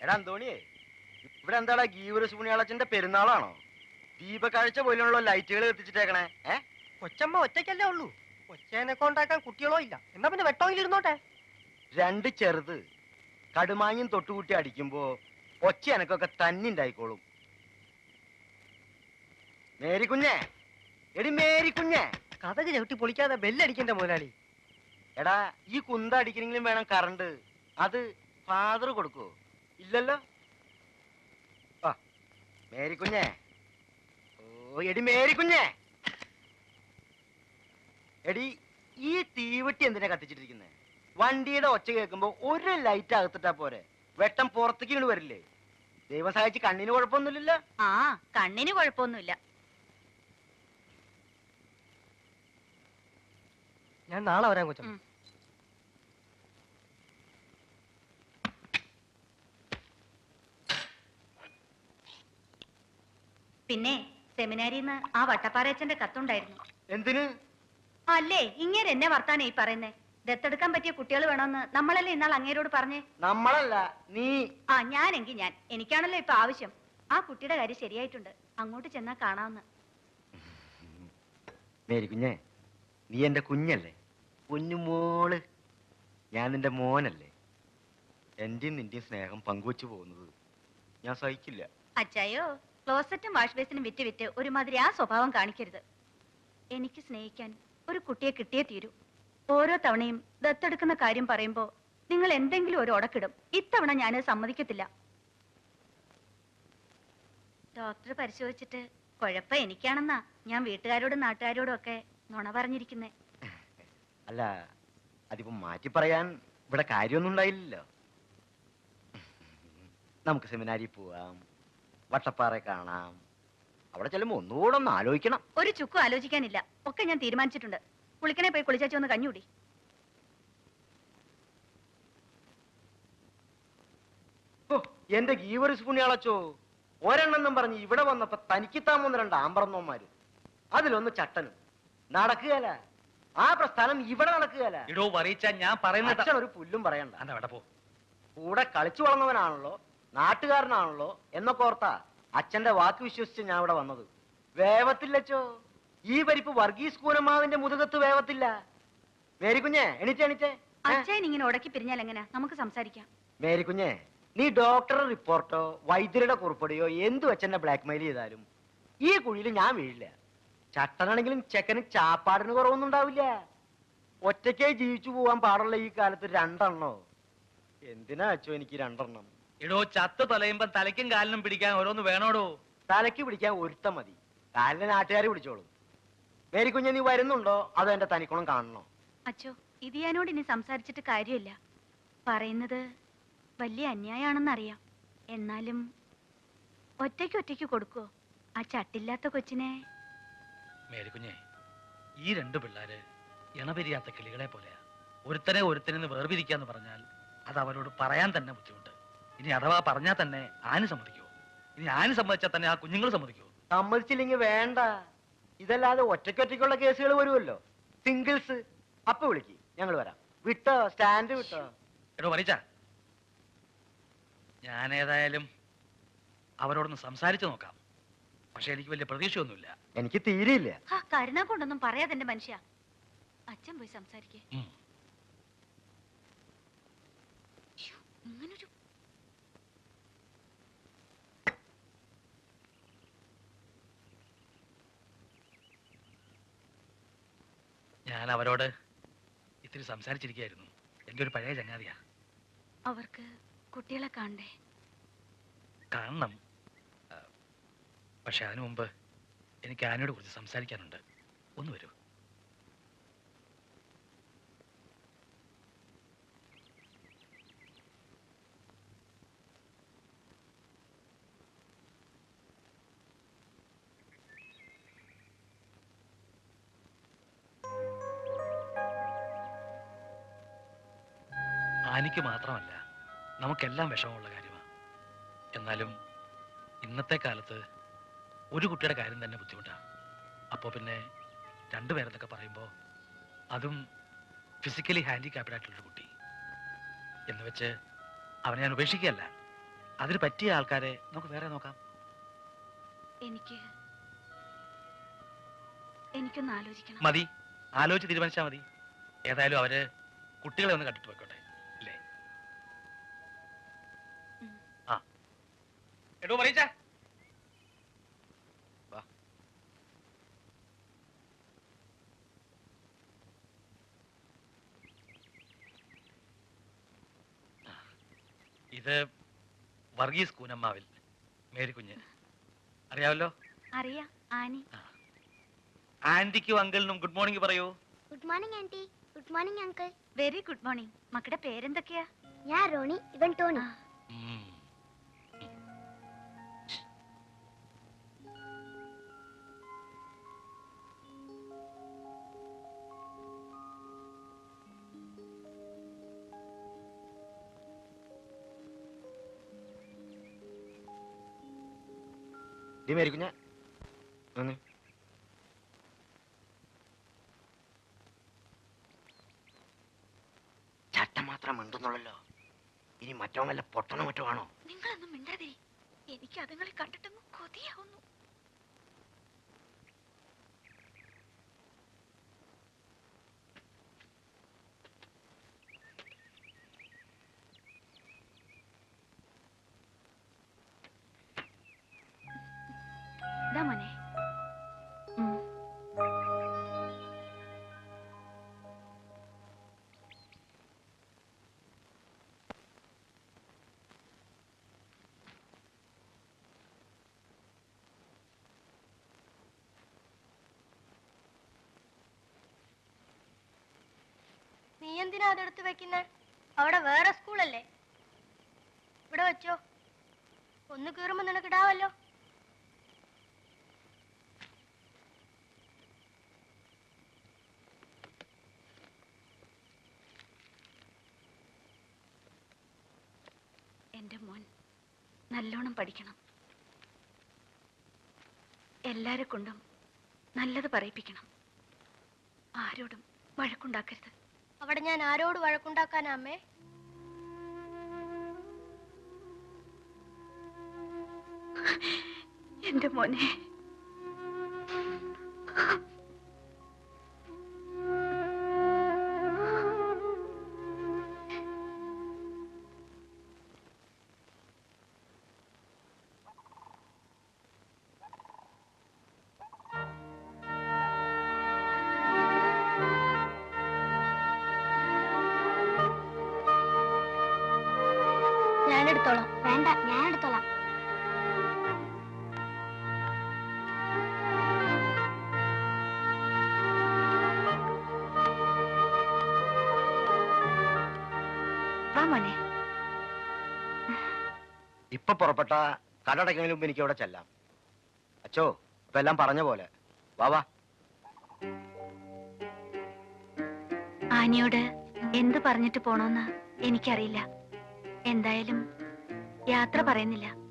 എടാ അന്തോണിയേ ഇവിടെ എന്താടാ ഗീവറസ് പുണ്യാളച്ചന്റെ പെരുന്നാളാണോ? ദീപക്കാഴ്ച പോലുള്ള ലൈറ്റുകൾ എത്തിച്ചിട്ടേക്കണേ ഏ? കൊച്ചമ്മ ഒറ്റയ്ക്കല്ലേ ഉള്ളൂ. കൊച്ചേനെ കൊണ്ടാക്കാൻ കുട്ടികളോ ഇല്ല. എന്നാ പിന്നെ വെട്ടോയിലിരുന്നോട്ടെ രണ്ട് ചെറുത് കടുമാഞ്ഞും തൊട്ടുകൂട്ടി അടിക്കുമ്പോ ഒച്ച എനക്കൊക്കെ തന്നിണ്ടായിക്കോളും മേരിക്കുഞ്ഞേ മേരി കുഞ്ഞേ എടി മേരി കുഞ്ഞേ. കഥക് ചവിട്ടി പൊളിക്കാതെ ബെല്ലടിക്കണ്ട മുതലാളി. എടാ ഈ കുന്ത അടിക്കണെങ്കിലും വേണം കറണ്ട്. അത് ഫാദർ കൊടുക്കോ ഇല്ലല്ലോ. ആ മേരി കുഞ്ഞേ ഓ എടി മേരി കുഞ്ഞേ എടി ഈ തീവട്ടി എന്തിനാ കത്തിച്ചിട്ടിരിക്കുന്നത് വണ്ടിയുടെ ഒച്ച കേൾക്കുമ്പോ ഒരു ലൈറ്റ് അകത്തിട്ടാ പോരെ. വെട്ടം പുറത്തേക്ക് ഇങ്ങോട്ട് വരില്ലേ. ദൈവം സഹായിച്ച് കണ്ണിന് കുഴപ്പമൊന്നുമില്ല ആ കണ്ണിന് കുഴപ്പമൊന്നുമില്ല. ഞാൻ നാളെ വരാൻ കൊച്ചമ്മ. പിന്നെ സെമിനാരിന്ന് ആ വട്ടപ്പാറയച്ചന്റെ കത്തുണ്ടായിരുന്നു. എന്തിന്? അല്ലേ ഇങ്ങനെ എന്നെ വർത്താനേ ഈ പറയുന്നേ? ദത്തെടുക്കാൻ പറ്റിയ കുട്ടികൾ വേണമെന്ന് നമ്മളല്ലേ ഇന്നാൾ അങ്ങേരോട് പറഞ്ഞേ? നമ്മളല്ല നീ. ആ ഞാനെങ്കി ഞാൻ. എനിക്കാണല്ലോ ഇപ്പൊ ആവശ്യം. ആ കുട്ടിയുടെ കാര്യം ശരിയായിട്ടുണ്ട്. അങ്ങോട്ട് ചെന്നാ കാണാമെന്ന് മേരി കുഞ്ഞേ നീ എന്റെ കുഞ്ഞല്ലേ? കുഞ്ഞുമോൾ ഞാൻ നിന്റെ മോനല്ലേ? എന്റെയും നിന്റെയും സ്നേഹം പങ്കുവച്ചു പോകുന്നത് ഞാൻ സഹിക്കില്ല. അച്ചായോ ക്ലോസറ്റും വാഷ് ബേസിനും വിറ്റ് വിറ്റ് ഒരുമാതിരി ആ സ്വഭാവം കാണിക്കരുത്. എനിക്ക് സ്നേഹിക്കാൻ ഒരു കുട്ടിയെ കിട്ടിയേ തീരൂ. ഓരോ തവണയും ദത്തെടുക്കുന്ന കാര്യം പറയുമ്പോ നിങ്ങൾ എന്തെങ്കിലും ഒരു ഉടക്കിടും. ഇത്തവണ ഞാൻ സമ്മതിക്കത്തില്ല. ഡോക്ടർ പരിശോധിച്ചിട്ട് കുഴപ്പം എനിക്കാണെന്നാ ഞാൻ വീട്ടുകാരോടും നാട്ടുകാരോടും ഒക്കെ നുണ പറഞ്ഞിരിക്കുന്നേ. അല്ല അതിപ്പോ മാറ്റി പറയാൻ ഇവിടെ കാര്യമൊന്നും ഉണ്ടായില്ലല്ലോ. നമുക്ക് സെമിനാരിൽ പോവാം. വട്ടപ്പാറ കാണാം. അവിടെ ചെല്ലുമ്പോ ഒന്നുകൂടെ ഒന്ന് ആലോചിക്കണം. ഒരു ചുക്കും ആലോചിക്കാനില്ല. ഒക്കെ ഞാൻ തീരുമാനിച്ചിട്ടുണ്ട്. കുളിക്കനെ പോയി കുളിച്ചാച്ചി ഒന്ന് കഞ്ഞൂടി. ഹോ, എന്റെ ഗീവറിസ് പുണ്യാളച്ചോ ഒരെണ്ണെന്നും പറഞ്ഞ് ഇവിടെ വന്നപ്പോ തനിക്ക് താമൊന്ന് രണ്ട് ആമ്പറന്നോമാര് അതിലൊന്ന് ചട്ടനും. നടക്കുകയല്ല? ആ പ്രസ്ഥാനം ഇവിടെ നടക്കുകയല്ല? ഇടോ പറയിച്ച ഞാൻ പറയുന്ന ഒരു പുല്ലും പറയണ്ട. അല്ല പോ. കൂടെ കളിച്ചു വളർന്നവനാണല്ലോ. നാട്ടുകാരനാണല്ലോ എന്നൊക്കെ ഓർത്താ അച്ഛന്റെ വാക്ക് വിശ്വസിച്ച് ഞാൻ ഇവിടെ വന്നത്. വേവത്തില്ലച്ചോ? ഈ പരിപ്പ് വർഗീസ് കൂനമാവിന്റെ മുതുകത്ത് വേവത്തില്ല. മേരിക്കുഞ്ഞെ എണീറ്റ് എണീറ്റേ. അച്ഛൻ ഇങ്ങനെ ഉടക്കി പിരിഞ്ഞാൽ എങ്ങനെ? നമുക്ക് സംസാരിക്കാം. മേരിക്കുഞ്ഞെ നീ ഡോക്ടറുടെ റിപ്പോർട്ടോ വൈദ്യരുടെ കുറിപ്പടിയോ എന്തു അച്ഛനെ ബ്ലാക്ക് മെയിൽ ചെയ്താലും ഈ കുഴിയിൽ ഞാൻ വീഴില്ല. ചട്ടനാണെങ്കിലും ചെക്കന് ചാപ്പാടിന് കുറവൊന്നും ഉണ്ടാവില്ല. ഒറ്റയ്ക്കായി ജീവിച്ചു പോവാൻ പാടുള്ള ഈ കാലത്ത് രണ്ടെണ്ണോ? എന്തിനാ അച്ചോ എനിക്ക് രണ്ടെണ്ണം? ഇടോ ചത്ത് തലയുമ്പോ തലയ്ക്കും കാലിനും പിടിക്കാൻ ഓരോന്ന് വേണോടോ? തലയ്ക്ക് പിടിക്കാൻ ഒരുത്തം മതി. കാലിന് നാട്ടുകാർ പിടിച്ചോളൂ. മേരി കുഞ്ഞെ നീ വരുന്നുണ്ടോ? അതോ എന്റെ തനിക്കുണം കാണണോ? അച്ഛോ ഇത് ഞാനോട് ഇനി സംസാരിച്ചിട്ട് കാര്യമില്ല. പറയുന്നത് വലിയ അന്യായാണെന്നറിയാം. എന്നാലും ഒറ്റയ്ക്ക് ഒറ്റയ്ക്ക് കൊടുക്കോ ആ ചട്ടില്ലാത്ത കൊച്ചിനെ. മേരിക്കുഞ്ഞെ ഈ രണ്ട് പിള്ളേര് ഇണപിരിയാത്ത കിളികളെ പോലെയാ. ഒരുത്തനെ ഒരുത്തനെന്ന് വേർപിരിക്കാന്ന് പറഞ്ഞാൽ അത് അവരോട് പറയാൻ തന്നെ ബുദ്ധിമുട്ട്. ഇനി അഥവാ പറഞ്ഞാൽ തന്നെ ആന് സമ്മതിക്കുമോ ഇനി ആന് സമ്മതിച്ചാൽ തന്നെ ആ കുഞ്ഞുങ്ങൾ സമ്മതിക്കുമോ സമ്മതിച്ചില്ലെങ്കിൽ വേണ്ട. ഇതല്ലാതെ ഒറ്റയ്ക്കൊറ്റയ്ക്കുള്ള കേസുകൾ വരുമല്ലോ. സിംഗിൾസ് അപ്പൊ വിളിക്ക്. ഞങ്ങൾ വരാം. വിട്ടോ? സ്റ്റാൻഡ് വിട്ടോ? എടോ പറയിച്ച ഞാൻ ഏതായാലും അവരോടൊന്ന് സംസാരിച്ചു നോക്കാം. പക്ഷെ എനിക്ക് വലിയ പ്രതീക്ഷയൊന്നുമില്ല. എനിക്ക് തീരെയില്ല. ആ കരുണ കൊണ്ടൊന്നും പറയാതെന്റെ മനുഷ്യ. അച്ഛൻ പോയി സംസാരിക്കേ. ഞാൻ അവരോട് ഇത്തിരി സംസാരിച്ചിരിക്കുകയായിരുന്നു. എന്റെ ഒരു പഴയ ചങ്ങാതിയാ. അവർക്ക് കുട്ടികളെ കാണണ്ടേ? കാണണം. പക്ഷെ അതിനു മുമ്പ് എനിക്ക് ആനയോട് കുറിച്ച് സംസാരിക്കാനുണ്ട്. ഒന്ന് വരൂ. ആനിക്ക് മാത്രമല്ല നമുക്കെല്ലാം വിഷമമുള്ള കാര്യമാണ് എന്നാലും ഇന്നത്തെ കാലത്ത് ഒരു കുട്ടിയുടെ കാര്യം തന്നെ ബുദ്ധിമുട്ടാണ് അപ്പോൾ പിന്നെ രണ്ടുപേരെന്നൊക്കെ പറയുമ്പോൾ അതും ഫിസിക്കലി ഹാൻഡിക്യാപ്ഡ് ആയിട്ടുള്ളൊരു കുട്ടി. എന്ന് വെച്ച് അവനെ ഞാൻ ഉപേക്ഷിക്കുകയല്ല. അതിന് പറ്റിയ ആൾക്കാരെ നമുക്ക് വേറെ നോക്കാം. എനിക്ക് എനിക്കൊന്ന് ആലോചിക്കണം. മതി. ആലോചിച്ച് തീരുമാനിച്ചാൽ മതി. ഏതായാലും അവർ കുട്ടികളെ ഒന്ന് കണ്ടിട്ട് പോയിക്കോട്ടെ. എടോ പറയിച്ച. ഇത് വർഗീസ് കൂനമ്മാവിൽ മേരിക്കുഞ്ഞ് അറിയാവല്ലോ? അറിയാം ആനി. ആന്റിക്കും അങ്കിളിനും ഗുഡ് മോർണിംഗ് പറയൂ. Good morning aunty good morning uncle. Very good morning. മക്കളുടെ പേരെന്തൊക്കെയാ? ഞാൻ റോണി ഇവൻ ടോണി. ഉം. ഡി ചട്ട മാത്രം മിണ്ടുന്നുള്ളല്ലോ. ഇനി മറ്റോ വല്ല പൊട്ടണോ മറ്റോ ആണോ? നിങ്ങളൊന്നും മിണ്ടാതിരി. എനിക്ക് അതുങ്ങളെ കണ്ടിട്ടൊന്നും കൊതിയാവുന്നു. എന്തിനാ അതെടുത്ത് വെക്കുന്നേ? അവിടെ വേറെ സ്കൂളല്ലേ? ഇവിടെ വെച്ചോ. ഒന്ന് കീറുമ്പോ നിനക്ക് ഇടാവല്ലോ. എന്റെ മോൻ നല്ലോണം പഠിക്കണം. എല്ലാരെ കൊണ്ടും നല്ലത് പറയിപ്പിക്കണം. ആരോടും വഴക്കുണ്ടാക്കരുത്. അവിടെ ഞാൻ ആരോട് വഴക്കുണ്ടാക്കാനാ അമ്മേ? എന്റെ മോനെ എടുത്തോളാം. വേണ്ട ഞാൻ എടുത്തോളാം. മോനെ. ഇപ്പൊ പുറപ്പെട്ട കടടയ്ക്കുന്നതിന് മുമ്പ് എനിക്ക് അവിടെ ചെല്ലാം. അച്ചോ ഇപ്പൊ എല്ലാം പറഞ്ഞ പോലെ. വാ വാ. ആനിയോട് എന്ത് പറഞ്ഞിട്ട് പോണോന്ന് എനിക്കറിയില്ല. എന്തായാലും യാത്ര പറയുന്നില്ല.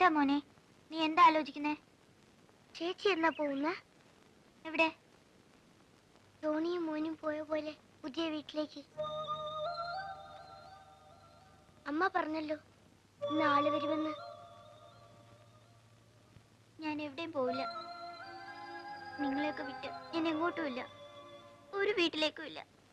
എന്താ മോനെ? നീ എന്താ ആലോചിക്കുന്നേ? ചേച്ചി എന്നാ പോകുന്ന? എവിടെ? ധോണിയും മോനും പോയ പോലെ പുതിയ വീട്ടിലേക്ക്. അമ്മ പറഞ്ഞല്ലോ ഇന്ന് ആൾ വരുമെന്ന്. ഞാൻ എവിടെയും പോവില്ല. നിങ്ങളെയൊക്കെ വിട്ട് ഞാൻ എങ്ങോട്ടുമില്ല ഒരു വീട്ടിലേക്കും ഇല്ല.